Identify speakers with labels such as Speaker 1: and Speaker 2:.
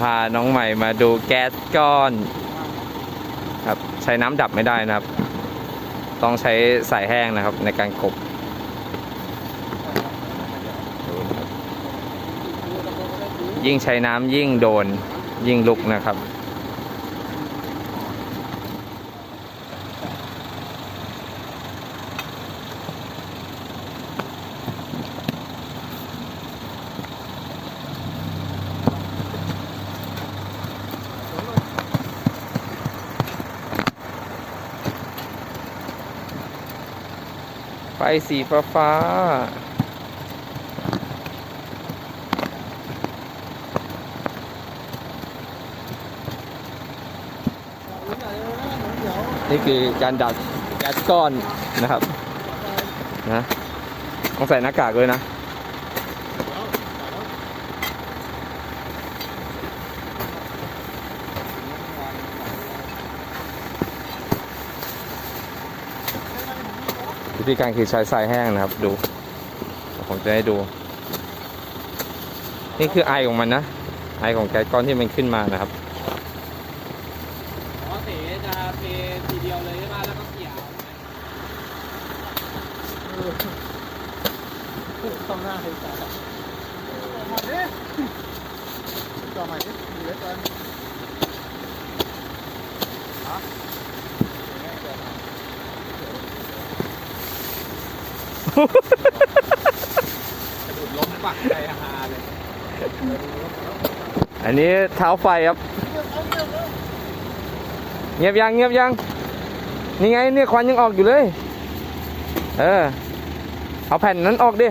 Speaker 1: พาน้องใหม่มาดูแก๊สก้อน ครับใช้น้ำดับไม่ได้นะครับ ต้องใช้สายแห้งนะครับในการกบยิ่งใช้น้ำยิ่งโดนยิ่งลุกนะครับ ฟสีฟ้าฟ้านี่คือการดัดแก๊สก้อนนะครับนะต้องใส่หน้ากากเลยนะ วิธีการคือใช้ทรายแห้งนะครับ ดู ผมจะให้ดู นี่คือไอของมันนะ ไอของแก๊สก้อนที่มันขึ้นมานะครับ
Speaker 2: อ๋อเสจะเททีเดียวเลยใช่ไหมแล้วก็เกี่ยว
Speaker 3: ต้องหน้าให้สามาดิจอใหม่ดิมีเล็กกัน
Speaker 2: ล้มปักใจฮาเลย
Speaker 1: อันนี้เท้าไฟครับ เงียบยังเงียบยัง นี่ไงเนี่ยควันยังออกอยู่เลย เออ เอาแผ่นนั้นออกดิ